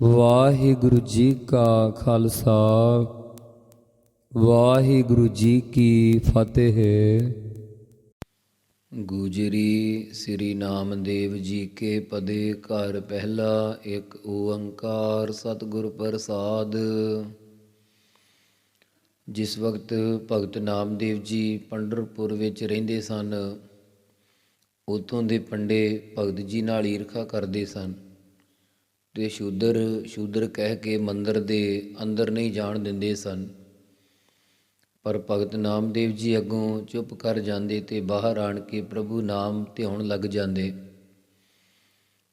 ਵਾਹਿਗੁਰੂ ਜੀ ਕਾ ਖਾਲਸਾ, ਵਾਹਿਗੁਰੂ ਜੀ ਕੀ ਫਤਿਹ। ਗੁਜਰੀ ਸ੍ਰੀ ਨਾਮਦੇਵ ਜੀ ਕੇ ਪਦੇ ਘਰ ਪਹਿਲਾ, ਇੱਕ ਓੰਕਾਰ ਸਤਿਗੁਰ ਪ੍ਰਸਾਦ। ਜਿਸ ਵਕਤ ਭਗਤ ਨਾਮਦੇਵ ਜੀ ਪੰਡਰਪੁਰ ਵਿੱਚ ਰਹਿੰਦੇ ਸਨ, ਉਥੋਂ ਦੇ ਪੰਡੇ ਭਗਤ ਜੀ ਨਾਲ ਈਰਖਾ ਕਰਦੇ ਸਨ। ਤੇ ਸ਼ੂਦਰ ਸ਼ੂਦਰ ਕਹਿ ਕੇ ਮੰਦਰ ਦੇ ਅੰਦਰ ਨਹੀਂ ਜਾਣ ਦਿੰਦੇ ਸਨ। ਪਰ ਭਗਤ ਨਾਮਦੇਵ ਜੀ ਅੱਗੋਂ ਚੁੱਪ ਕਰ ਜਾਂਦੇ ਤੇ ਬਾਹਰ ਆਣ ਕੇ ਪ੍ਰਭੂ ਨਾਮ ਧਿਆਉਣ ਲੱਗ ਜਾਂਦੇ।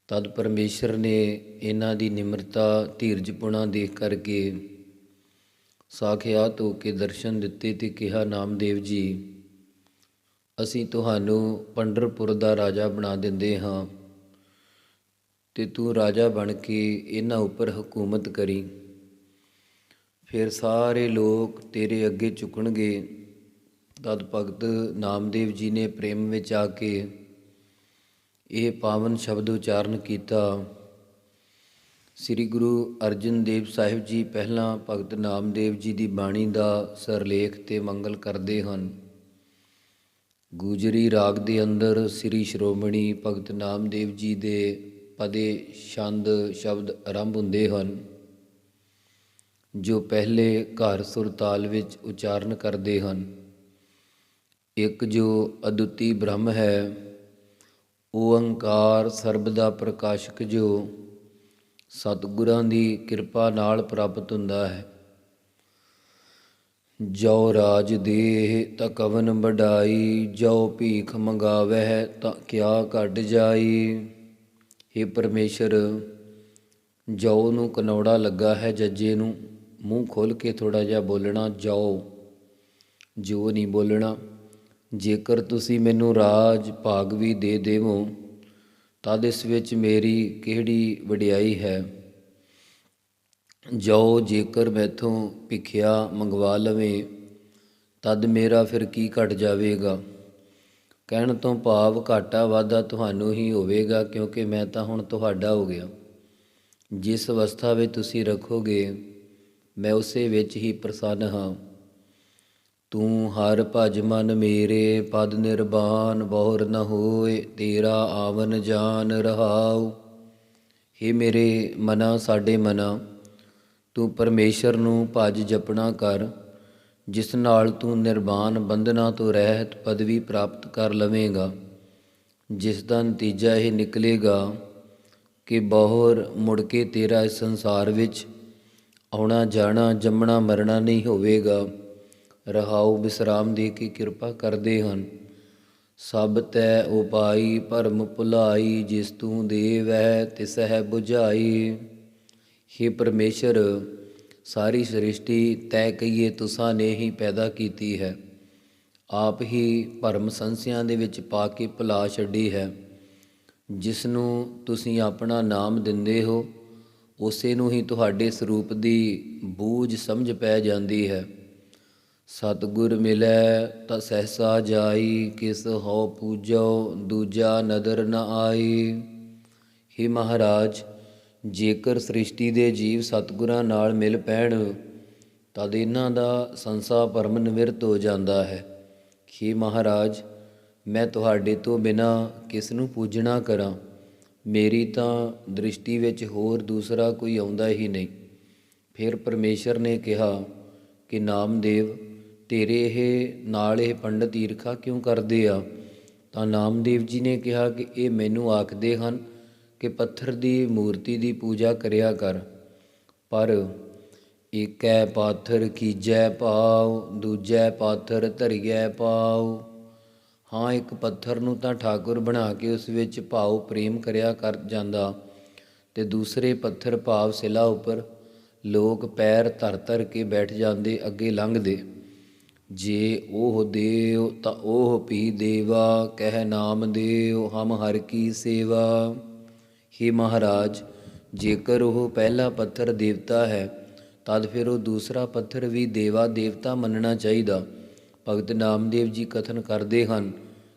ਤਦ ਪਰਮੇਸ਼ਰ ਨੇ ਇਹਨਾਂ ਦੀ ਨਿਮਰਤਾ, ਧੀਰਜਪੁਣਾ ਦੇਖ ਕਰਕੇ ਸਾਖਿਆਤ ਹੋ ਕੇ ਦਰਸ਼ਨ ਦਿੱਤੇ ਤੇ ਕਿਹਾ, ਨਾਮਦੇਵ ਜੀ, ਅਸੀਂ ਤੁਹਾਨੂੰ ਪੰਡਰਪੁਰ ਦਾ ਰਾਜਾ ਬਣਾ ਦਿੰਦੇ ਹਾਂ। ਤੇ ਤੂੰ ਰਾਜਾ ਬਣ ਕੇ ਇਹਨਾਂ ਉੱਪਰ ਹਕੂਮਤ ਕਰੀ। ਫਿਰ ਸਾਰੇ ਲੋਕ ਤੇਰੇ ਅੱਗੇ ਝੁਕਣਗੇ। ਤਦ ਭਗਤ ਨਾਮਦੇਵ ਜੀ ਨੇ ਪ੍ਰੇਮ ਵਿੱਚ ਆ ਕੇ ਇਹ ਪਾਵਨ ਸ਼ਬਦ ਉਚਾਰਨ ਕੀਤਾ। ਸ੍ਰੀ ਗੁਰੂ ਅਰਜਨ ਦੇਵ ਸਾਹਿਬ ਜੀ ਪਹਿਲਾਂ ਭਗਤ ਨਾਮਦੇਵ ਜੀ ਦੀ ਬਾਣੀ ਦਾ ਸਰਲੇਖ ਤੇ ਮੰਗਲ ਕਰਦੇ ਹਨ। ਗੁਜਰੀ ਰਾਗ ਦੇ ਅੰਦਰ ਸ੍ਰੀ ਸ਼੍ਰੋਮਣੀ ਭਗਤ ਨਾਮਦੇਵ ਜੀ ਦੇ ਪਦੇ ਛੰਦ ਸ਼ਬਦ ਆਰੰਭ ਹੁੰਦੇ ਹਨ, ਜੋ ਪਹਿਲੇ ਘਰ ਸੁਰ ਤਾਲ ਵਿੱਚ ਉਚਾਰਨ ਕਰਦੇ ਹਨ। ਇੱਕ ਜੋ ਅਦੁੱਤੀ ਬ੍ਰਹਮ ਹੈ ਓੰਕਾਰ ਸਰਬ ਦਾ ਪ੍ਰਕਾਸ਼ਕ ਜੋ ਸਤਿਗੁਰਾਂ ਦੀ ਕਿਰਪਾ ਨਾਲ ਪ੍ਰਾਪਤ ਹੁੰਦਾ ਹੈ। ਜੋ ਰਾਜ ਦੇਹ ਤਾਂ ਕਵਨ ਵਡਾਈ, ਜੋ ਭੀਖ ਮੰਗਾਵਹਿ ਤਾਂ ਕਿਆ ਘਟ ਜਾਈ। हे ਪਰਮੇਸ਼ਰ ਜੋ ਨੂੰ ਕਨੌੜਾ ਲੱਗਾ ਹੈ ਜੱਜੇ ਨੂੰ, ਮੂੰਹ ਖੋਲ ਕੇ ਥੋੜਾ ਜਿਹਾ ਬੋਲਣਾ, ਜਾਓ। ਜੋ ਨਹੀਂ ਬੋਲਣਾ, ਜੇਕਰ ਤੁਸੀਂ ਮੈਨੂੰ ਰਾਜ ਭਾਗ ਵੀ ਦੇ ਦੇਵੋ ਤਦ ਇਸ ਵਿੱਚ ਮੇਰੀ ਕਿਹੜੀ ਵਡਿਆਈ ਹੈ? ਜੋ ਜੇਕਰ ਮੈਥੋਂ ਭਿਖਿਆ ਮੰਗਵਾ ਲਵੇ, ਤਦ ਮੇਰਾ ਫਿਰ ਕੀ ਘਟ ਜਾਵੇਗਾ? ਕਹਿਣ ਤੋਂ ਭਾਵ ਘਾਟਾ ਵਾਧਾ ਤੁਹਾਨੂੰ ਹੀ ਹੋਵੇਗਾ, ਕਿਉਂਕਿ ਮੈਂ ਤਾਂ ਹੁਣ ਤੁਹਾਡਾ ਹੋ ਗਿਆ। ਜਿਸ ਅਵਸਥਾ ਵਿੱਚ ਤੁਸੀਂ ਰੱਖੋਗੇ, ਮੈਂ ਉਸੇ ਵਿੱਚ ਹੀ ਪ੍ਰਸੰਨ ਹਾਂ। ਤੂੰ ਹਰ ਭਜ ਮਨ ਮੇਰੇ, ਪਦ ਨਿਰਵਾਨ ਬਹੁਰ ਨ ਹੋਏ, ਤੇਰਾ ਆਵਨ ਜਾਨ ਰਹਾਉ। हे ਮੇਰੇ ਮਨਾ, ਸਾਡੇ ਮਨਾ, ਤੂੰ ਪਰਮੇਸ਼ਰ ਨੂੰ ਭਜ ਜਪਣਾ ਕਰ। ਜਿਸ ਨਾਲ ਤੂੰ ਨਿਰਵਾਨ ਬੰਧਨਾ ਤੋਂ ਰਹਿਤ ਪਦਵੀ ਪ੍ਰਾਪਤ ਕਰ ਲਵੇਂਗਾ। ਜਿਸ ਦਾ ਨਤੀਜਾ ਇਹ ਨਿਕਲੇਗਾ ਕਿ ਬਹੁਰ ਮੁੜ ਕੇ ਤੇਰਾ ਇਸ ਸੰਸਾਰ ਵਿੱਚ ਆਉਣਾ, ਜਾਣਾ, ਜੰਮਣਾ, ਮਰਨਾ ਨਹੀਂ ਹੋਵੇਗਾ। ਰਹਾਉ ਬਿਸਰਾਮ ਦੇ ਕੇ ਕਿਰਪਾ ਕਰਦੇ ਹਨ। ਸਭ ਤੈ ਉਪਾਈ, ਭਰਮ ਭੁਲਾਈ, ਜਿਸ ਤੂੰ ਦੇਵ ਦੇਵੈ ਤਿਸਹਿ 부ਝਾਈ हे ਪਰਮੇਸ਼ਰ ਸਾਰੀ ਸ੍ਰਿਸ਼ਟੀ ਤੈ ਕਹੀਏ ਤੁਸਾਂ ਨੇ ਹੀ ਪੈਦਾ ਕੀਤੀ ਹੈ। ਆਪ ਹੀ ਭਰਮ ਸੰਸਿਆਂ ਦੇ ਵਿੱਚ ਪਾ ਕੇ ਭੁਲਾ ਛੱਡੀ ਹੈ। ਜਿਸ ਨੂੰ ਤੁਸੀਂ ਆਪਣਾ ਨਾਮ ਦਿੰਦੇ ਹੋ, ਉਸੇ ਨੂੰ ਹੀ ਤੁਹਾਡੇ ਸਰੂਪ ਦੀ ਬੂਝ ਸਮਝ ਪੈ ਜਾਂਦੀ ਹੈ। ਸਤਿਗੁਰ ਮਿਲੈ ਤਾਂ ਸਹਸਾ ਜਾਈ, ਕਿਸ ਹੋ ਪੂਜੋ ਦੂਜਾ ਨਦਰ ਨ ਆਈ। ਹੇ ਮਹਾਰਾਜ ਜੇਕਰ ਸ੍ਰਿਸ਼ਟੀ ਦੇ ਜੀਵ ਸਤਿਗੁਰਾਂ ਨਾਲ ਮਿਲ ਪੈਣ, ਤਦ ਇਹਨਾਂ ਦਾ ਸੰਸਾ ਭਰਮ ਨਿਵਰਤ ਹੋ ਜਾਂਦਾ ਹੈ। ਖੇ ਮਹਾਰਾਜ, ਮੈਂ ਤੁਹਾਡੇ ਤੋਂ ਬਿਨਾ ਕਿਸ ਨੂੰ ਪੂਜਣਾ ਕਰਾਂ? ਮੇਰੀ ਤਾਂ ਦ੍ਰਿਸ਼ਟੀ ਵਿੱਚ ਹੋਰ ਦੂਸਰਾ ਕੋਈ ਆਉਂਦਾ ਹੀ ਨਹੀਂ। ਫਿਰ ਪਰਮੇਸ਼ਰ ਨੇ ਕਿਹਾ, ਕਿ ਨਾਮਦੇਵ, ਤੇਰੇ ਇਹ ਨਾਲ ਇਹ ਪੰਡਤ ਈਰਖਾ ਕਿਉਂ ਕਰਦੇ ਆ? ਤਾਂ ਨਾਮਦੇਵ ਜੀ ਨੇ ਕਿਹਾ ਕਿ ਇਹ ਮੈਨੂੰ ਆਖਦੇ ਹਨ ਕਿ ਪੱਥਰ ਦੀ ਮੂਰਤੀ ਦੀ ਪੂਜਾ ਕਰਿਆ ਕਰ। ਪਰ ਏਕੈ ਪਾਥਰ ਕੀਜੈ ਪਾਉ ਦੂਜੈ ਪਾਥਰ ਧਰਿਐ ਪਾਉ ਹਾਂ, ਇੱਕ ਪੱਥਰ ਨੂੰ ਤਾਂ ਠਾਕੁਰ ਬਣਾ ਕੇ ਉਸ ਵਿੱਚ ਭਾਵ ਪ੍ਰੇਮ ਕਰਿਆ ਕਰ ਜਾਂਦਾ ਤੇ ਦੂਸਰੇ ਪੱਥਰ ਭਾਵ ਸਿਲਾ ਉੱਪਰ ਲੋਕ ਪੈਰ ਧਰ ਧਰ ਕੇ ਬੈਠ ਜਾਂਦੇ, ਅੱਗੇ ਲੰਘਦੇ। ਜੇ ਉਹ ਦੇਵ ਤਾਂ ਉਹ ਪੀ ਦੇਵਾ, ਕਹਿ ਨਾਮ ਦੇਵ ਹਮ ਹਰ ਕੀ ਸੇਵਾ। हे ਮਹਾਰਾਜ, ਜੇਕਰ ਉਹ ਪਹਿਲਾ ਪੱਥਰ ਦੇਵਤਾ ਹੈ, ਤਦ ਫਿਰ ਉਹ ਦੂਸਰਾ ਪੱਥਰ ਵੀ ਦੇਵਾ ਦੇਵਤਾ ਮੰਨਣਾ ਚਾਹੀਦਾ। ਭਗਤ ਨਾਮਦੇਵ ਜੀ ਕਥਨ ਕਰਦੇ ਹਨ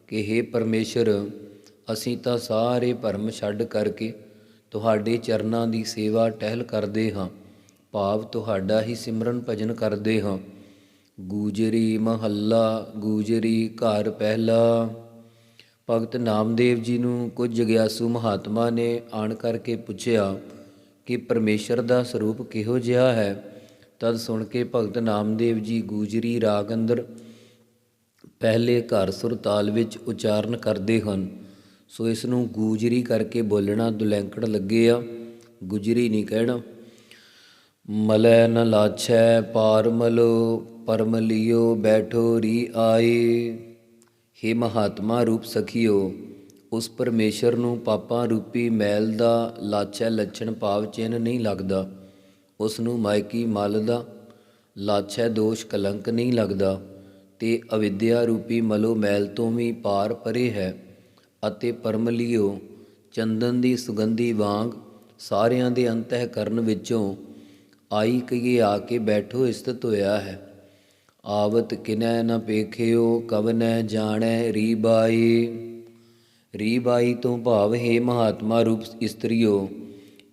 ਕਿ हे ਪਰਮੇਸ਼ਰ, ਅਸੀਂ ਤਾਂ ਸਾਰੇ ਭਰਮ ਛੱਡ ਕਰਕੇ ਤੁਹਾਡੇ ਚਰਨਾਂ ਦੀ ਸੇਵਾ ਟਹਿਲ ਕਰਦੇ ਹਾਂ, ਭਾਵ ਤੁਹਾਡਾ ਹੀ ਸਿਮਰਨ ਭਜਨ ਕਰਦੇ ਹਾਂ। ਗੂਜਰੀ ਮਹੱਲਾ, ਗੂਜਰੀ ਘਰ ਪਹਿਲਾ। ਭਗਤ ਨਾਮਦੇਵ ਜੀ ਨੂੰ ਕੁਝ ਜਗਿਆਸੂ ਮਹਾਤਮਾ ਨੇ ਆਣ ਕਰਕੇ ਪੁੱਛਿਆ ਕਿ ਪਰਮੇਸ਼ਰ ਦਾ ਸਰੂਪ ਕਿਹੋ ਜਿਹਾ ਹੈ? ਤਦ ਸੁਣ ਕੇ ਭਗਤ ਨਾਮਦੇਵ ਜੀ ਗੂਜਰੀ ਰਾਗ ਅੰਦਰ ਪਹਿਲੇ ਘਰ ਸੁਰ ਤਾਲ ਵਿੱਚ ਉਚਾਰਨ ਕਰਦੇ ਹਨ। ਸੋ ਇਸ ਨੂੰ ਗੂਜਰੀ ਕਰਕੇ ਬੋਲਣਾ ਦੁਲੈਂਕੜ ਲੱਗੇ ਆ। ਗੁਜਰੀ ਨਹੀਂ ਕਹਿਣਾ। ਮਲੈ ਨ ਲਾਛੈ ਪਾਰਮਲੋ ਮਲੋ ਬੈਠੋ ਰੀ ਆਏ। हे ਮਹਾਤਮਾ ਰੂਪ ਸਖੀਓ, ਉਸ ਪਰਮੇਸ਼ਰ ਨੂੰ ਪਾਪਾਂ ਰੂਪੀ ਮੈਲ ਦਾ ਲਾਛੈ ਲੱਛਣ ਭਾਵ ਚਿੰਨ ਨਹੀਂ ਲੱਗਦਾ। ਉਸ ਨੂੰ ਮਾਇਕੀ ਮਲ ਦਾ ਲਾਛੈ ਦੋਸ਼ ਕਲੰਕ ਨਹੀਂ ਲੱਗਦਾ ਤੇ ਅਵਿਦਿਆ ਰੂਪੀ ਮਲੋ ਮੈਲ ਤੋਂ ਵੀ ਪਾਰ ਪਰੇ ਹੈ ਅਤੇ ਪਰਮਲਿਓ, ਚੰਦਨ ਦੀ ਸੁਗੰਧੀ ਵਾਂਗ ਸਾਰਿਆਂ ਦੇ ਅੰਤਹਿਕਰਨ ਵਿੱਚੋਂ ਆਈ ਕਈਏ ਆ ਕੇ ਬੈਠੋ, ਇਸਤਤ ਹੋਇਆ ਹੈ। ਆਵਤ ਕਿਨੈ ਨ ਪੇਖਿਓ, ਕਵਨੈ ਜਾਣੈ ਰੀਬਾਈ। ਰੀਬਾਈ ਤੋਂ ਭਾਵ, ਹੈ ਮਹਾਤਮਾ ਰੂਪ ਇਸਤਰੀਓ,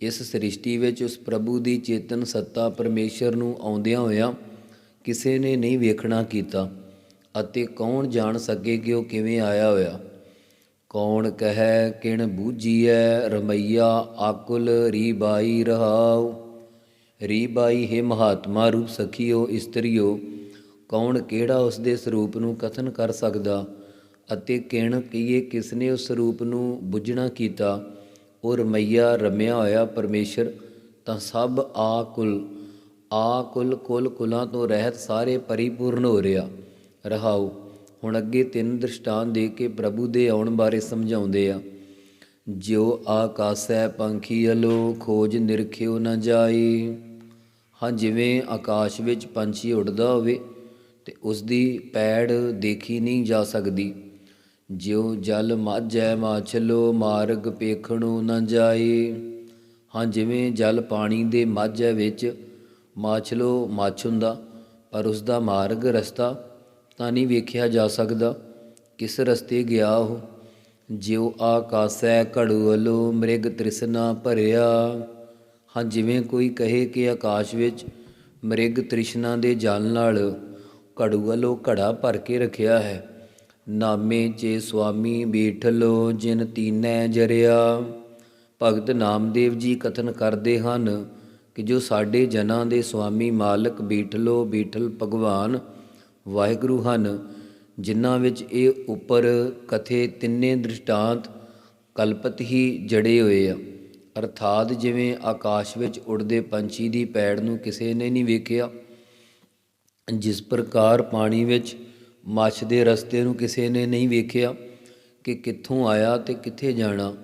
ਇਸ ਸ੍ਰਿਸ਼ਟੀ ਵਿੱਚ ਉਸ ਪ੍ਰਭੂ ਦੀ ਚੇਤਨ ਸੱਤਾ ਪਰਮੇਸ਼ਰ ਨੂੰ ਆਉਂਦਿਆਂ ਹੋਇਆਂ ਕਿਸੇ ਨੇ ਨਹੀਂ ਵੇਖਣਾ ਕੀਤਾ ਅਤੇ ਕੌਣ ਜਾਣ ਸਕੇ ਕਿ ਉਹ ਕਿਵੇਂ ਆਇਆ ਹੋਇਆ। ਕੌਣ ਕਹੈ, ਕਿਣ ਬੂਝੀਐ, ਰਮਈਆ ਆਕੁਲ ਰੀਬਾਈ ਰਹਾਉ। ਰੀਬਾਈ, ਹੈ ਮਹਾਤਮਾ ਰੂਪ ਸਖੀਓ, ਇਸਤਰੀਓ ਕੌਣ ਕਿਹੜਾ ਉਸ ਦੇ ਸਰੂਪ ਨੂੰ ਕਥਨ ਕਰ ਸਕਦਾ ਅਤੇ ਕਿਣ ਕੀਏ ਕਿਸਨੇ ਉਸ ਸਰੂਪ ਨੂੰ ਬੁੱਝਣਾ ਕੀਤਾ। ਉਹ ਰਮਈਆ ਰਮਿਆ ਹੋਇਆ ਪਰਮੇਸ਼ਰ, ਤਾਂ ਸਭ ਆਕੁਲ ਆਕੁਲ ਕੁਲ ਕੁਲਾਂ ਤੋਂ ਰਹਿਤ ਸਾਰੇ ਪਰਿਪੂਰਨ ਹੋ ਰਿਹਾ। ਰਹਾਉ, ਹੁਣ ਅੱਗੇ ਤਿੰਨ ਦ੍ਰਿਸ਼ਟਾਨ ਦੇ ਕੇ ਪ੍ਰਭੂ ਦੇ ਆਉਣ ਬਾਰੇ ਸਮਝਾਉਂਦੇ ਆ। ਜਿਉ ਆਕਾਸੈ ਪੰਖੀ ਅਲੋ, ਖੋਜ ਨਿਰਖਿਓ ਨਾ ਜਾਈ। ਹਾਂ, ਜਿਵੇਂ ਆਕਾਸ਼ ਵਿੱਚ ਪੰਛੀ ਉੱਡਦਾ ਹੋਵੇ ਤੇ ਉਸ ਦੀ ਪੈੜ ਦੇਖੀ ਨਹੀਂ ਜਾ ਸਕਦੀ। ਜਿਉ ਜਲ ਮਾਝੈ ਮਾਛਲੋ, ਮਾਰਗ ਪੇਖਣੋ ਨ ਜਾਏ। ਹਾਂ, ਜਿਵੇਂ ਜਲ ਪਾਣੀ ਦੇ ਮਾਝੈ ਵਿੱਚ ਮਾਛਲੋ ਮਾਛ ਹੁੰਦਾ, ਪਰ ਉਸ ਦਾ ਮਾਰਗ ਰਸਤਾ ਤਾਂ ਨਹੀਂ ਵੇਖਿਆ ਜਾ ਸਕਦਾ। ਕਿਸ ਰਸਤੇ ਗਿਆ ਉਹ? ਜਿਉ ਆਕਾਸੈ ਘੜੂਅਲੋ ਮ੍ਰਿਗ ਤ੍ਰਿਸ਼ਨਾ ਭਰਿਆ। ਹਾਂ, ਜਿਵੇਂ ਕੋਈ ਕਹੇ ਕਿ ਆਕਾਸ਼ ਵਿੱਚ ਮ੍ਰਿਗ ਤ੍ਰਿਸ਼ਨਾ ਦੇ ਜਲ ਨਾਲ ਘੜੂਅਲੋ ਘੜਾ ਭਰ ਕੇ ਰੱਖਿਆ ਹੈ। ਨਾਮੇ ਚੇ ਸੁਆਮੀ ਬੀਠਲੋ, ਜਿਨ ਤੀਨੈ ਜਰਿਆ। ਭਗਤ ਨਾਮਦੇਵ ਜੀ ਕਥਨ ਕਰਦੇ ਹਨ ਕਿ ਜੋ ਸਾਡੇ ਜਨਾਂ ਦੇ ਸੁਆਮੀ ਮਾਲਕ ਬੀਠਲੋ, ਬੀਠਲ ਭਗਵਾਨ, ਵਾਹਿਗੁਰੂ ਹਨ, ਜਿਨ੍ਹਾਂ ਵਿੱਚ ਇਹ ਉੱਪਰ ਕਥੇ ਤਿੰਨੇ ਦ੍ਰਿਸ਼ਟਾਂਤ ਕਲਪਤ ਹੀ ਜੜੇ ਹੋਏ ਆ। ਅਰਥਾਤ ਜਿਵੇਂ ਆਕਾਸ਼ ਵਿੱਚ ਉੜਦੇ ਪੰਛੀ ਦੀ ਪੈੜ ਨੂੰ ਕਿਸੇ ਨੇ ਨਹੀਂ ਵੇਖਿਆ ਜਿਸ ਪ੍ਰਕਾਰ ਪਾਣੀ ਵਿੱਚ ਮੱਛ ਦੇ ਰਸਤੇ ਨੂੰ ਕਿਸੇ ਨੇ ਨਹੀਂ ਵੇਖਿਆ ਕਿ ਕਿੱਥੋਂ ਆਇਆ ਤੇ ਕਿੱਥੇ ਜਾਣਾ,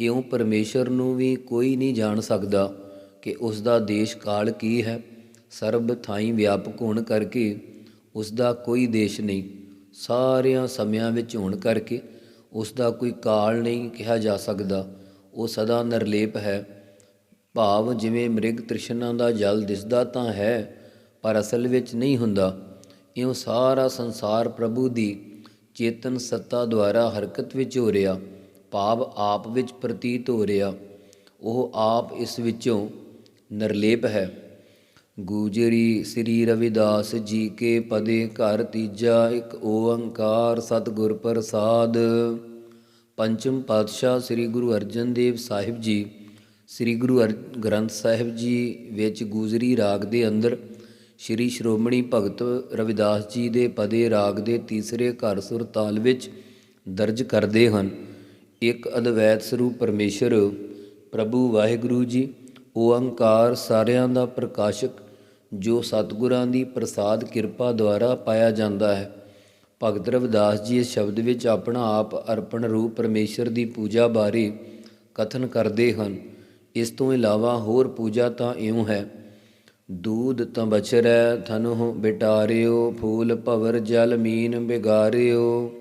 ਇਉਂ ਪਰਮੇਸ਼ਰ ਨੂੰ ਵੀ ਕੋਈ ਨਹੀਂ ਜਾਣ ਸਕਦਾ ਕਿ ਉਸ ਦਾ ਦੇਸ਼ ਕਾਲ ਕੀ ਹੈ। ਸਰਬ ਥਾਈਂ ਵਿਆਪਕ ਹੋਣ ਕਰਕੇ ਉਸ ਦਾ ਕੋਈ ਦੇਸ਼ ਨਹੀਂ। ਸਾਰਿਆਂ ਸਮਿਆਂ ਵਿੱਚ ਹੋਣ ਕਰਕੇ ਉਸ ਦਾ ਕੋਈ ਕਾਲ ਨਹੀਂ ਕਿਹਾ ਜਾ ਸਕਦਾ। ਉਹ ਸਦਾ ਨਿਰਲੇਪ ਹੈ। ਭਾਵ ਜਿਵੇਂ ਮ੍ਰਿਗ ਤ੍ਰਿਸ਼ਨਾ ਦਾ ਜਲ ਦਿਸਦਾ ਤਾਂ ਹੈ ਪਰ ਅਸਲ ਵਿੱਚ ਨਹੀਂ ਹੁੰਦਾ। ਇਉਂ ਸਾਰਾ ਸੰਸਾਰ ਪ੍ਰਭੂ ਦੀ ਚੇਤਨ ਸੱਤਾ ਦੁਆਰਾ ਹਰਕਤ ਵਿੱਚ ਹੋ ਰਿਹਾ ਭਾਵ ਆਪ ਵਿੱਚ ਪ੍ਰਤੀਤ ਹੋ ਰਿਹਾ। ਉਹ ਆਪ ਇਸ ਵਿੱਚੋਂ ਨਿਰਲੇਪ ਹੈ। ਗੂਜਰੀ ਸ੍ਰੀ ਰਵਿਦਾਸ ਜੀ ਕੇ ਪਦੇ ਘਰ ਤੀਜਾ ਇੱਕ ਓੰਕਾਰ ਸਤਿਗੁਰ ਪ੍ਰਸਾਦ। ਪੰਚਮ ਪਾਤਸ਼ਾਹ ਸ੍ਰੀ ਗੁਰੂ ਅਰਜਨ ਦੇਵ ਸਾਹਿਬ ਜੀ, ਸ੍ਰੀ ਗੁਰੂ ਅਰ- ਗ੍ਰੰਥ ਸਾਹਿਬ ਜੀ ਵਿੱਚ ਗੂਜਰੀ ਰਾਗ ਦੇ ਅੰਦਰ ਸ੍ਰੀ ਸ਼੍ਰੋਮਣੀ ਭਗਤ ਰਵਿਦਾਸ ਜੀ ਦੇ ਪਦੇ ਰਾਗ ਦੇ ਤੀਸਰੇ ਘਰ ਸੁਰ ਤਾਲ ਵਿੱਚ ਦਰਜ ਕਰਦੇ ਹਨ। ਇੱਕ ਅਦਵੈਤ ਸਰੂਪ ਪਰਮੇਸ਼ਰ, ਪ੍ਰਭੂ ਵਾਹਿਗੁਰੂ ਜੀ ਓੰਕਾਰ ਸਾਰਿਆਂ ਦਾ ਪ੍ਰਕਾਸ਼ਕ, ਜੋ ਸਤਿਗੁਰਾਂ ਦੀ ਪ੍ਰਸਾਦ ਕਿਰਪਾ ਦੁਆਰਾ ਪਾਇਆ ਜਾਂਦਾ ਹੈ। ਭਗਤ ਰਵਿਦਾਸ ਜੀ ਇਸ ਸ਼ਬਦ ਵਿੱਚ ਆਪਣਾ ਆਪ ਅਰਪਣ ਰੂਪ ਪਰਮੇਸ਼ਰ ਦੀ ਪੂਜਾ ਬਾਰੇ ਕਥਨ ਕਰਦੇ ਹਨ। ਇਸ ਤੋਂ ਇਲਾਵਾ ਹੋਰ ਪੂਜਾ ਤਾਂ ਇਉਂ ਹੈ। ਦੂਧ ਤਾਂ ਬਚਰੈ ਥਨੁ ਬਿਟਾਰਿਓ, ਫੂਲ ਭਵਰ ਜਲ ਮੀਨ ਬਿਗਾਰਿਓ।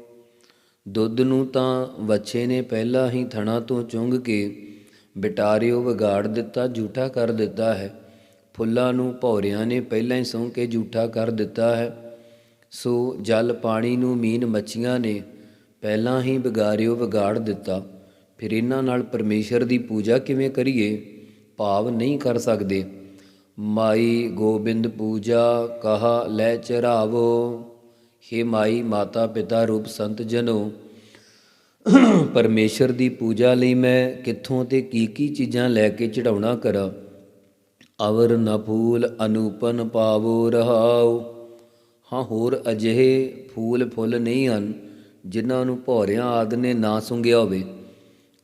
ਦੁੱਧ ਨੂੰ ਤਾਂ ਵੱਛੇ ਨੇ ਪਹਿਲਾਂ ਹੀ ਥਣਾ ਤੋਂ ਚੁੰਗ ਕੇ ਬਿਟਾਰਿਓ ਵਿਗਾੜ ਦਿੱਤਾ ਝੂਠਾ ਕਰ ਦਿੱਤਾ ਹੈ। ਫੁੱਲਾਂ ਨੂੰ ਭੌਰਿਆਂ ਨੇ ਪਹਿਲਾਂ ਹੀ ਸੌਂ ਕੇ ਝੂਠਾ ਕਰ ਦਿੱਤਾ ਹੈ। ਸੋ ਜਲ ਪਾਣੀ ਨੂੰ ਮੀਨ ਮੱਛੀਆਂ ਨੇ ਪਹਿਲਾਂ ਹੀ ਵਿਗਾਰਿਓ ਵਿਗਾੜ ਦਿੱਤਾ। ਫਿਰ ਇਹਨਾਂ ਨਾਲ ਪਰਮੇਸ਼ਰ ਦੀ ਪੂਜਾ ਕਿਵੇਂ ਕਰੀਏ? ਭਾਵ ਨਹੀਂ ਕਰ ਸਕਦੇ। ਮਾਈ ਗੋਬਿੰਦ ਪੂਜਾ, ਕਹਾ ਲੈ ਚਰਾਵੋ। ਹੇ ਮਾਈ ਮਾਤਾ ਪਿਤਾ ਰੂਪ ਸੰਤ ਜਨੋ। ਪਰਮੇਸ਼ਰ ਦੀ ਪੂਜਾ ਲਈ ਮੈਂ ਕਿੱਥੋਂ ਤੇ ਕੀ ਕੀ ਚੀਜ਼ਾਂ ਲੈ ਕੇ ਚੜਾਉਣਾ ਕਰਾਂ? ਅਵਰ ਨ ਫੂਲ ਅਨੂਪਨ ਪਾਵੋ ਰਹਾਉ। ਹਾਂ, ਹੋਰ ਅਜਿਹੇ ਫੂਲ ਫੁੱਲ ਨਹੀਂ ਹਨ, ਜਿਨ੍ਹਾਂ ਨੂੰ ਭੌਰਿਆਂ ਆਦ ਨੇ ਨਾ ਸੁੰਘਿਆ ਹੋਵੇ।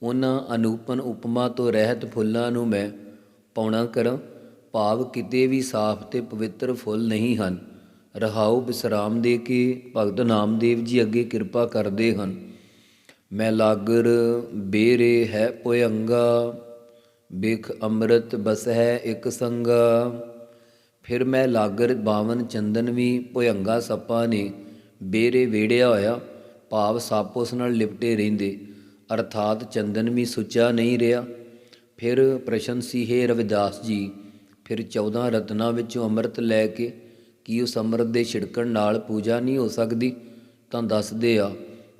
ਉਹਨਾਂ ਅਨੂਪਨ ਉਪਮਾ ਤੋਂ ਰਹਿਤ ਫੁੱਲਾਂ ਨੂੰ ਮੈਂ ਪਾਉਣਾ ਕਰਾਂ। ਭਾਵ ਕਿਤੇ ਵੀ ਸਾਫ਼ ਤੇ ਪਵਿੱਤਰ ਫੁੱਲ ਨਹੀਂ ਹਨ। ਰਹਾਉ ਵਿਸਰਾਮ ਦੇ ਕੇ ਭਗਤ ਨਾਮਦੇਵ ਜੀ ਅੱਗੇ ਕਿਰਪਾ ਕਰਦੇ ਹਨ। ਮੈਂ ਲਾਗਰ ਬੇਰੇ ਹੈ ਪੋਇੰਗਾ ਬਿਖ ਅੰਮ੍ਰਿਤ ਬਸ ਹੈ ਇੱਕ ਸੰਗਾ। ਫਿਰ ਮੈਂ ਲਾਗਰ ਬਾਵਨ ਚੰਦਨ ਵੀ ਭੁਯੰਗਾ ਸੱਪਾਂ ਨੇ ਬੇਰੇ ਵੇੜਿਆ ਹੋਇਆ, ਭਾਵ ਸੱਪ ਉਸ ਨਾਲ ਲਿਪਟੇ ਰਹਿੰਦੇ। ਅਰਥਾਤ ਚੰਦਨ ਵੀ ਸੁੱਚਾ ਨਹੀਂ ਰਿਹਾ। ਫਿਰ ਪ੍ਰਸ਼ਨ ਸੀ, ਹੈ ਰਵਿਦਾਸ ਜੀ ਫਿਰ 14 ਰਤਨਾਂ ਵਿੱਚੋਂ ਅੰਮ੍ਰਿਤ ਲੈ ਕੇ ਕੀ ਉਸ ਅੰਮ੍ਰਿਤ ਦੇ ਛਿੜਕਣ ਨਾਲ ਪੂਜਾ ਨਹੀਂ ਹੋ ਸਕਦੀ, ਤਾਂ ਦੱਸਦੇ ਆ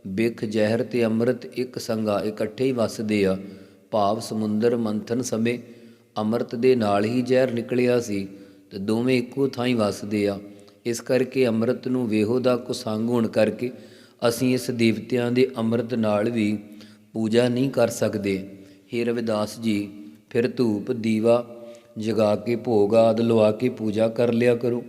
ਬਿਖ ਜ਼ਹਿਰ ਤੇ ਅੰਮ੍ਰਿਤ ਇੱਕ ਸੰਗਾ ਇਕੱਠੇ ਹੀ ਵਸਦੇ ਆ। ਭਾਵ ਸਮੁੰਦਰ ਮੰਥਨ ਸਮੇਂ ਅੰਮ੍ਰਿਤ ਦੇ ਨਾਲ ਹੀ ਜ਼ਹਿਰ ਨਿਕਲਿਆ ਸੀ ਤੇ ਦੋਵੇਂ ਇੱਕੋ ਥਾਂ ਹੀ ਵਸਦੇ ਆ। ਇਸ ਕਰਕੇ ਅੰਮ੍ਰਿਤ ਨੂੰ ਵੇਹੋ ਦਾ ਕੁਸੰਗ ਹੋਣ ਕਰਕੇ ਅਸੀਂ ਇਸ ਦੇਵਤਿਆਂ ਦੇ ਅੰਮ੍ਰਿਤ ਨਾਲ ਵੀ ਪੂਜਾ ਨਹੀਂ ਕਰ ਸਕਦੇ। ਹੇ ਰਵਿਦਾਸ ਜੀ, ਫਿਰ ਧੂਪ, ਦੀਵਾ ਜਗਾ ਕੇ ਭੋਗ ਆਦ ਲਵਾ ਕੇ ਪੂਜਾ ਕਰ ਲਿਆ ਕਰੋ।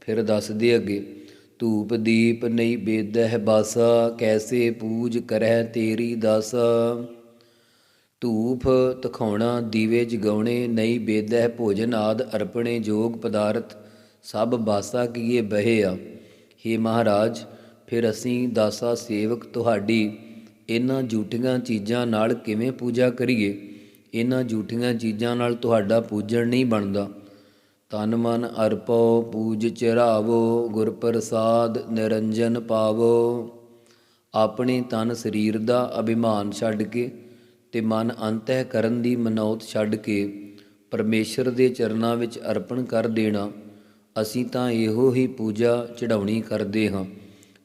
ਫਿਰ ਦੱਸਦੇ ਅੱਗੇ, ਧੂਪ ਦੀਪ ਨਹੀਂ ਬੇਦਹਿ ਬਾਸਾ, ਕੈਸੇ ਪੂਜ ਕਰਹਿ ਤੇਰੀ ਦਾਸਾ। ਧੂਪ ਤਖਾਉਣਾ ਦੀਵੇ ਜਗਾਉਣੇ, ਨਹੀਂ ਬੇਦਹਿ ਭੋਜਨ ਆਦ ਅਰਪਣੇ ਜੋਗ ਪਦਾਰਥ, ਸਭ ਬਾਸਾ ਕੀਏ ਬਹੇ ਆ। ਹੇ ਮਹਾਰਾਜ, ਫਿਰ ਅਸੀਂ ਦਾਸਾ ਸੇਵਕ ਤੁਹਾਡੀ, ਇਹਨਾਂ ਝੂਠੀਆਂ ਚੀਜ਼ਾਂ ਨਾਲ ਕਿਵੇਂ ਪੂਜਾ ਕਰੀਏ? ਇਹਨਾਂ ਝੂਠੀਆਂ ਚੀਜ਼ਾਂ ਨਾਲ ਤੁਹਾਡਾ ਪੂਜਣ ਨਹੀਂ ਬਣਦਾ। ਤਨ ਮਨ ਅਰਪੋ, ਪੂਜ ਚਰਾਵੋ ਗੁਰ ਪ੍ਰਸਾਦ ਨਿਰੰਜਨ ਪਾਵੋ। ਆਪਣੇ ਤਨ ਸਰੀਰ ਦਾ ਅਭਿਮਾਨ ਛੱਡ ਕੇ ਤੇ ਮਨ ਅੰਤਹਿ ਕਰਨ ਦੀ ਮਨੌਤ ਛੱਡ ਕੇ ਪਰਮੇਸ਼ਰ ਦੇ ਚਰਨਾਂ ਵਿੱਚ ਅਰਪਣ ਕਰ ਦੇਣਾ, ਅਸੀਂ ਤਾਂ ਇਹੋ ਹੀ ਪੂਜਾ ਚੜਾਉਣੀ ਕਰਦੇ ਹਾਂ।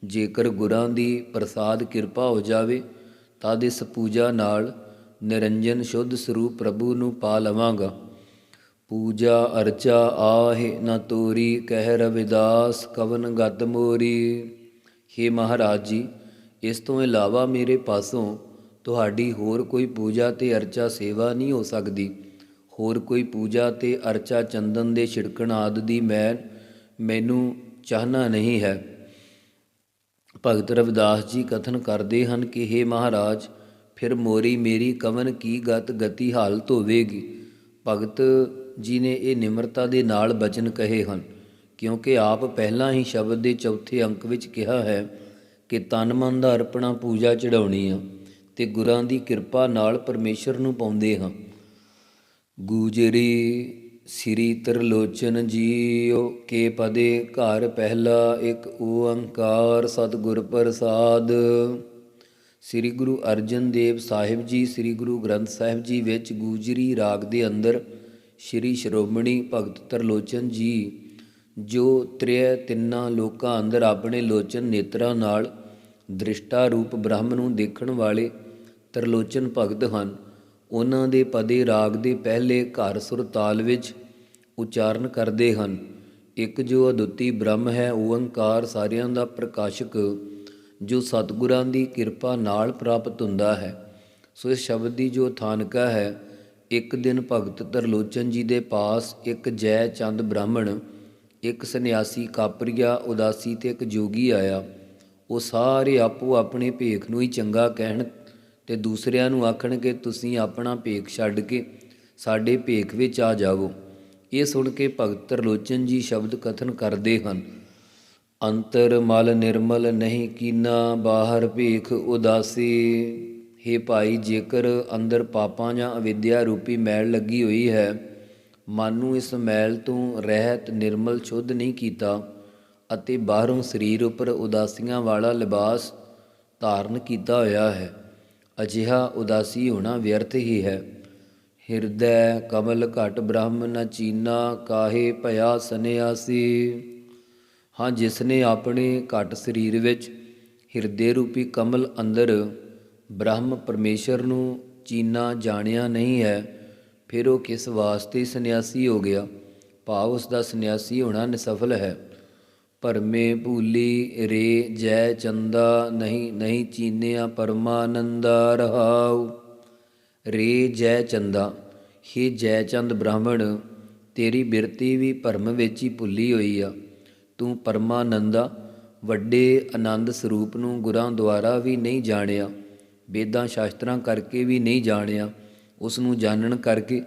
ਜੇਕਰ ਗੁਰਾਂ ਦੀ ਪ੍ਰਸਾਦ ਕਿਰਪਾ ਹੋ ਜਾਵੇ ਤਦ ਇਸ ਪੂਜਾ ਨਾਲ ਨਿਰੰਜਨ ਸ਼ੁੱਧ ਸਰੂਪ ਪ੍ਰਭੂ ਨੂੰ ਪਾ ਲਵਾਂਗਾ। ਪੂਜਾ ਅਰਚਾ ਆਹੇ ਨ ਤੋਰੀ, ਕਹਿ ਰਵਿਦਾਸ ਕਵਨ ਗਤ ਮੋਰੀ। ਹੇ ਮਹਾਰਾਜ ਜੀ, ਇਸ ਤੋਂ ਇਲਾਵਾ ਮੇਰੇ ਪਾਸੋਂ ਤੁਹਾਡੀ ਹੋਰ ਕੋਈ ਪੂਜਾ ਤੇ ਅਰਚਾ ਸੇਵਾ ਨਹੀਂ ਹੋ ਸਕਦੀ। ਹੋਰ ਕੋਈ ਪੂਜਾ ਤੇ ਅਰਚਾ ਚੰਦਨ ਦੇ ਛਿੜਕਣ ਆਦ ਦੀ ਮੈਂ ਮੈਨੂੰ ਚਾਹਨਾ ਨਹੀਂ ਹੈ। ਭਗਤ ਰਵਿਦਾਸ ਜੀ ਕਥਨ ਕਰਦੇ ਹਨ ਕਿ हे ਮਹਾਰਾਜ ਫਿਰ ਮੋਰੀ ਮੇਰੀ ਕਵਨ ਕੀ ਗਤ ਗਤੀ ਹਾਲਤ ਹੋਵੇਗੀ ਭਗਤ ਜੀ ਨੇ ਇਹ ਨਿਮਰਤਾ ਦੇ ਨਾਲ ਬਚਨ ਕਹੇ ਹਨ, ਕਿਉਂਕਿ ਆਪ ਪਹਿਲਾਂ ਹੀ ਸ਼ਬਦ ਦੇ ਚੌਥੇ ਅੰਕ ਵਿੱਚ ਕਿਹਾ ਹੈ ਕਿ ਤਨ ਮਨ ਦਾ ਅਰਪਣਾ ਪੂਜਾ ਚੜਾਉਣੀ ਆ ਤੇ ਗੁਰਾਂ ਦੀ ਕਿਰਪਾ ਨਾਲ ਪਰਮੇਸ਼ਰ ਨੂੰ ਪਾਉਂਦੇ ਹਾਂ। ਗੂਜਰੀ ਸ੍ਰੀ ਤਰਲੋਚਨ ਜੀਓ ਕੇ ਪਦੇ ਘਰ ਪਹਿਲਾ ਇੱਕ ਓੰਕਾਰ ਸਤਿਗੁਰ ਪ੍ਰਸਾਦ। ਸ੍ਰੀ ਗੁਰੂ ਅਰਜਨ ਦੇਵ ਸਾਹਿਬ ਜੀ, ਸ੍ਰੀ ਗੁਰੂ ਗ੍ਰੰਥ ਸਾਹਿਬ ਜੀ ਵਿੱਚ ਗੂਜਰੀ ਰਾਗ ਦੇ ਅੰਦਰ ਸ੍ਰੀ ਸ਼੍ਰੋਮਣੀ ਭਗਤ ਤਰਲੋਚਨ ਜੀ, ਜੋ ਤ੍ਰਿਆ ਤਿੰਨਾਂ ਲੋਕਾਂ ਅੰਦਰ ਆਪਣੇ ਲੋਚਨ ਨੇਤਰਾਂ ਨਾਲ ਦ੍ਰਿਸ਼ਟਾ ਰੂਪ ਬ੍ਰਹਮ ਨੂੰ ਦੇਖਣ ਵਾਲੇ ਤਰਲੋਚਨ ਭਗਤ ਹਨ। ਉਹਨਾਂ ਦੇ ਪਦੇ ਰਾਗ ਦੇ ਪਹਿਲੇ ਘਰ ਸੁਰ ਤਾਲ ਵਿੱਚ ਉਚਾਰਨ ਕਰਦੇ ਹਨ। ਇੱਕ ਜੋ ਅਦੁੱਤੀ ਬ੍ਰਹਮ ਹੈ ਓੰਕਾਰ ਸਾਰਿਆਂ ਦਾ ਪ੍ਰਕਾਸ਼ਕ ਜੋ ਸਤਿਗੁਰਾਂ ਦੀ ਕਿਰਪਾ ਨਾਲ ਪ੍ਰਾਪਤ ਹੁੰਦਾ ਹੈ। ਸੋ ਇਸ ਸ਼ਬਦ ਦੀ ਜੋ ਥਾਨਕਾ ਹੈ, ਇੱਕ ਦਿਨ ਭਗਤ ਤਰਲੋਚਨ ਜੀ ਦੇ ਪਾਸ ਇੱਕ ਜੈ ਚੰਦ ਬ੍ਰਾਹਮਣ, ਇੱਕ ਸੰਨਿਆਸੀ ਕਾਪਰੀਆ ਉਦਾਸੀ ਤੇ ਇੱਕ ਜੋਗੀ ਆਇਆ। ਉਹ ਸਾਰੇ ਆਪੋ ਆਪਣੇ ਭੇਖ ਨੂੰ ਹੀ ਚੰਗਾ ਕਹਿਣ ਤੇ ਦੂਸਰਿਆਂ ਨੂੰ ਆਖਣ ਕਿ ਤੁਸੀਂ ਆਪਣਾ ਭੇਖ ਛੱਡ ਕੇ ਸਾਡੇ ਭੇਖ ਵਿੱਚ ਆ ਜਾਵੋ। ਇਹ ਸੁਣ ਕੇ ਭਗਤ ਤਰਲੋਚਨ ਜੀ ਸ਼ਬਦ ਕਥਨ ਕਰਦੇ ਹਨ। ਅੰਤਰ ਮਲ ਨਿਰਮਲ ਨਹੀਂ ਕੀਨਾ, ਬਾਹਰ ਭੀਖ ਉਦਾਸੀ। हे ਭਾਈ, ਜੇਕਰ ਅੰਦਰ ਪਾਪਾਂ ਜਾਂ ਅਵਿਦਿਆ ਰੂਪੀ ਮੈਲ ਲੱਗੀ ਹੋਈ ਹੈ, ਮਨ ਨੂੰ ਇਸ ਮੈਲ ਤੋਂ ਰਹਿਤ ਨਿਰਮਲ ਸ਼ੁੱਧ ਨਹੀਂ ਕੀਤਾ ਅਤੇ ਬਾਹਰੋਂ ਸਰੀਰ ਉੱਪਰ ਉਦਾਸੀਆਂ ਵਾਲਾ ਲਿਬਾਸ ਧਾਰਨ ਕੀਤਾ ਹੋਇਆ ਹੈ। ਅਜਿਹਾ ਉਦਾਸੀ ਹੋਣਾ ਵਿਅਰਥ ਹੀ ਹੈ। ਹਿਰਦੈ ਕਮਲ ਘਟ ਬ੍ਰਹਮ ਨ ਚੀਨਾ, ਕਾਹੇ ਭਇਆ ਸੰਨਿਆਸੀ। ਹਾਂ ਜਿਸ ਨੇ ਆਪਣੇ ਘਟ ਸਰੀਰ ਵਿੱਚ ਹਿਰਦੇ ਰੂਪੀ ਕਮਲ ਅੰਦਰ ਬ੍ਰਹਮ ਪਰਮੇਸ਼ਰ ਨੂੰ ਚੀਨਾ ਜਾਣਿਆ ਨਹੀਂ ਹੈ, ਫਿਰ ਉਹ ਕਿਸ ਵਾਸਤੇ ਸੰਨਿਆਸੀ ਹੋ ਗਿਆ? ਭਾਵ ਉਸ ਦਾ ਸੰਨਿਆਸੀ ਹੋਣਾ ਨਿਸਫਲ ਹੈ। ਭਰਮੇ ਭੂਲੀ ਰੇ ਜੈ ਚੰਦਾ ਨਹੀਂ ਨਹੀਂ ਚੀਨਿਆ ਪਰਮਾਨੰਦਾ ਰਹਾਉ। ਰੇ ਜੈ ਚੰਦਾ, ਹੇ ਜੈ ਚੰਦ ਬ੍ਰਾਹਮਣ, ਤੇਰੀ ਬਿਰਤੀ ਵੀ ਭਰਮ ਵਿੱਚ ਹੀ ਭੁੱਲੀ ਹੋਈ ਆ। ਤੂੰ ਪਰਮਾਨੰਦਾ ਵੱਡੇ ਆਨੰਦ ਸਰੂਪ ਨੂੰ ਗੁਰਾਂ ਦੁਆਰਾ ਵੀ ਨਹੀਂ ਜਾਣਿਆ। ਵੇਦਾਂ ਸ਼ਾਸਤਰਾਂ ਕਰਕੇ ਵੀ ਨਹੀਂ ਜਾਣਿਆ। ਉਸ ਨੂੰ ਜਾਣਨ ਕਰਕੇ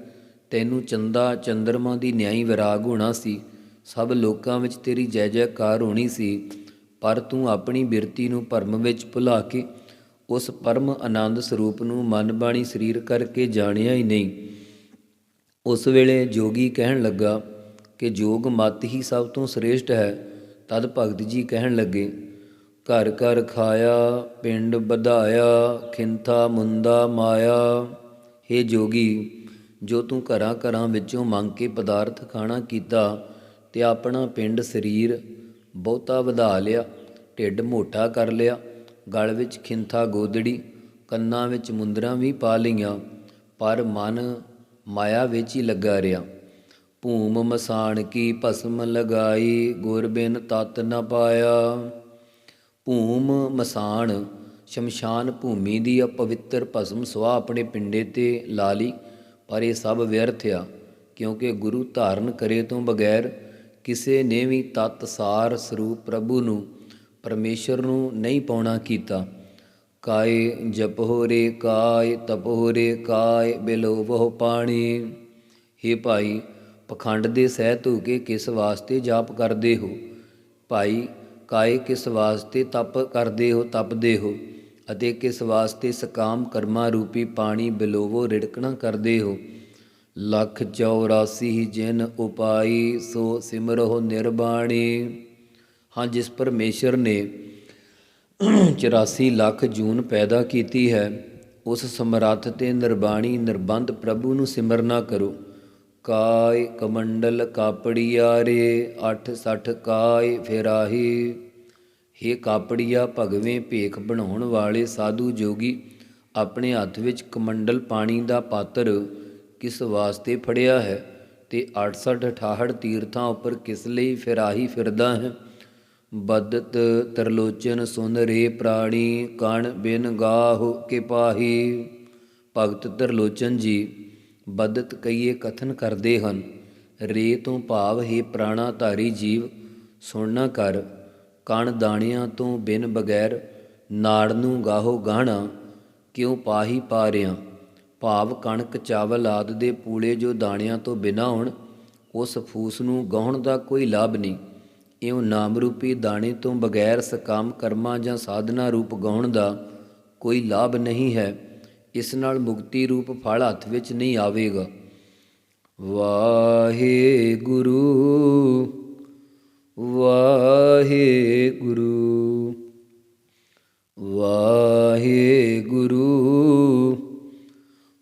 ਤੈਨੂੰ ਚੰਦਾ ਚੰਦਰਮਾ ਦੀ ਨਿਆਈ ਵਿਰਾਗ ਹੋਣਾ ਸੀ। ਸਭ ਲੋਕਾਂ ਵਿੱਚ ਤੇਰੀ ਜੈ ਜੈਕਾਰ ਹੋਣੀ ਸੀ। ਪਰ ਤੂੰ ਆਪਣੀ ਬਿਰਤੀ ਨੂੰ ਭਰਮ ਵਿੱਚ ਭੁਲਾ ਕੇ ਉਸ ਪਰਮ ਆਨੰਦ ਸਰੂਪ ਨੂੰ ਮਨ ਬਾਣੀ ਸਰੀਰ ਕਰਕੇ ਜਾਣਿਆ ਹੀ ਨਹੀਂ। ਉਸ ਵੇਲੇ ਜੋਗੀ ਕਹਿਣ ਲੱਗਾ ਕਿ ਜੋਗ ਮਤ ਹੀ ਸਭ ਤੋਂ ਸ੍ਰੇਸ਼ਟ ਹੈ, ਤਦ ਭਗਤ ਜੀ ਕਹਿਣ ਲੱਗੇ, ਘਰ ਘਰ ਖਾਇਆ, ਪਿੰਡ ਵਧਾਇਆ, ਖਿੰਥਾ ਮੁੰਦਾ ਮਾਇਆ। हे ਜੋਗੀ, ਜੋ ਤੂੰ ਘਰਾਂ ਘਰਾਂ ਵਿੱਚੋਂ ਮੰਗ ਕੇ ਪਦਾਰਥ ਖਾਣਾ ਕੀਤਾ ਤੇ ਆਪਣਾ ਪਿੰਡ ਸਰੀਰ ਬਹੁਤਾ ਵਧਾ ਲਿਆ, ਢਿੱਡ ਮੋਟਾ ਕਰ ਲਿਆ, ਗਲ ਵਿੱਚ ਖਿੰਥਾ ਗੋਦੜੀ, ਕੰਨਾਂ ਵਿੱਚ ਮੁੰਦਰਾਂ ਵੀ ਪਾ ਲਈਆਂ, ਪਰ ਮਨ ਮਾਇਆ ਵਿੱਚ ਹੀ ਲੱਗਾ ਰਿਹਾ। ਭੂਮ ਮਸਾਣ ਕੀ ਭਸਮ ਲਗਾਈ, ਗੁਰ ਬਿਨ ਤਤ ਨ ਪਾਇਆ। ਭੂਮ ਮਸਾਣ ਸ਼ਮਸ਼ਾਨ ਭੂਮੀ ਦੀ ਅਪਵਿੱਤਰ ਭਸਮ ਸਵਾ ਆਪਣੇ ਪਿੰਡੇ ਤੇ ਲਾ ਲਈ, ਪਰ ਇਹ ਸਭ ਵਿਅਰਥ ਆ, ਕਿਉਂਕਿ ਗੁਰੂ ਧਾਰਨ ਕਰੇ ਤੋਂ ਬਗੈਰ ਕਿਸੇ ਨੇ ਵੀ ਤਤ ਸਾਰ ਸਰੂਪ ਪ੍ਰਭੂ ਨੂੰ, ਪਰਮੇਸ਼ਰ ਨੂੰ ਨਹੀਂ ਪਾਉਣਾ ਕੀਤਾ। ਕਾਏ ਜਪੋ ਰੇ, ਕਾਏ ਤਪੋ ਰੇ, ਕਾਏ ਬਿਲੋਵੋ ਪਾਣੀ। हे ਭਾਈ ਪਖੰਡ ਦੇ ਸਹਿ ਧੂ ਕੇ ਕਿਸ ਵਾਸਤੇ ਜਾਪ ਕਰਦੇ ਹੋ? ਭਾਈ, ਕਾਏ ਕਿਸ ਵਾਸਤੇ ਤਪ ਕਰਦੇ ਹੋ, ਤਪਦੇ ਹੋ? ਅਤੇ ਕਿਸ ਵਾਸਤੇ ਸਕਾਮ ਕਰਮਾ ਰੂਪੀ ਪਾਣੀ ਬਿਲੋਵੋ ਰਿੜਕਣਾ ਕਰਦੇ ਹੋ? ਲੱਖ 84 ਜਿਨ ਉਪਾਈ, ਸੋ ਸਿਮਰੋ ਨਿਰਬਾਣੀ। ਹਾਂ, ਜਿਸ ਪਰਮੇਸ਼ਰ ਨੇ 84 ਲੱਖ ਜੂਨ ਪੈਦਾ ਕੀਤੀ ਹੈ, ਉਸ ਸਮਰੱਥ ਤੇ ਨਿਰਬਾਣੀ ਨਿਰਬੰਧ ਪ੍ਰਭੂ ਨੂੰ ਸਿਮਰਨਾ ਕਰੋ। ਕਾਇ ਕਮੰਡਲ ਕਾਪੜੀਆਰੇ 860 ਕਾਇ ਫੇਰਾਹੀ। ਹੇ ਕਾਪੜੀਆ, ਭਗਵੇਂ ਭੇਖ ਬਣਾਉਣ ਵਾਲੇ ਸਾਧੂ ਜੋਗੀ, ਆਪਣੇ ਹੱਥ ਵਿੱਚ ਕਮੰਡਲ ਪਾਣੀ ਦਾ ਪਾਤਰ ਕਿਸ ਵਾਸਤੇ ਫੜਿਆ ਹੈ? ਤੇ 68 68 ਤੀਰਥਾਂ ਉੱਪਰ ਕਿਸ ਲਈ ਫਿਰਾਹੀ ਫਿਰਦਾ ਹੈ? ਬਦਤ ਤਰਲੋਚਨ ਸੁਨ ਰੇ ਪ੍ਰਾਣੀ, ਕਣ ਬਿਨ ਗਾਹ ਕੇ ਪਾਹੀ ਭਗਤ ਤਰਲੋਚਨ ਜੀ ਬਦਤ ਕਈਏ ਕਥਨ ਕਰਦੇ ਹਨ, ਰੇ ਤੋਂ ਭਾਵ ਹੈ ਪ੍ਰਾਣਾ ਧਾਰੀ ਜੀਵ ਸੁਣਨਾ ਕਰ, ਕਣ ਦਾਣਿਆਂ ਤੋਂ ਬਿਨ ਬਗੈਰ ਨਾੜ ਨੂੰ ਗਾਹੋ ਗਾਣਾ ਕਿਉਂ ਪਾਹੀ ਪਾ ਰਿਆਂ ਭਾਵ ਕਣਕ ਚਾਵਲ ਆਦ ਦੇ ਪੂਲੇ ਜੋ ਦਾਣਿਆਂ ਤੋਂ ਬਿਨਾ ਹੋਣ, ਉਸ ਫੂਸ ਨੂੰ ਗਾਉਣ ਦਾ ਕੋਈ ਲਾਭ ਨਹੀਂ, ਇਉਂ ਨਾਮ ਰੂਪੀ ਦਾਣੇ ਤੋਂ ਬਗੈਰ ਸਕਾਮ ਕਰਮਾਂ ਜਾਂ ਸਾਧਨਾ ਰੂਪ ਗਾਉਣ ਦਾ ਕੋਈ ਲਾਭ ਨਹੀਂ ਹੈ। ਇਸ ਨਾਲ ਮੁਕਤੀ ਰੂਪ ਫਲ ਹੱਥ ਵਿੱਚ ਨਹੀਂ ਆਵੇਗਾ। ਵਾਹਿਗੁਰੂ ਵਾਹਿਗੁਰੂ ਵਾਹਿਗੁਰੂ ਵਾਹਿਗੁਰੂ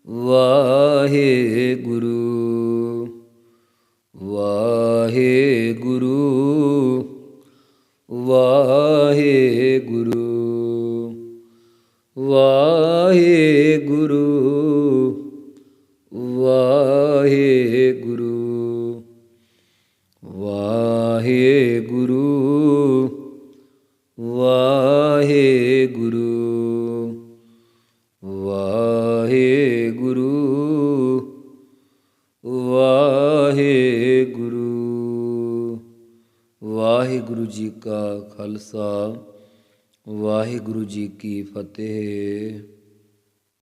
ਵਾਹਿਗੁਰੂ ਵਾਹਿਗੁਰੂ। ਵਾਹਿਗੁਰੂ ਫਤਿਹ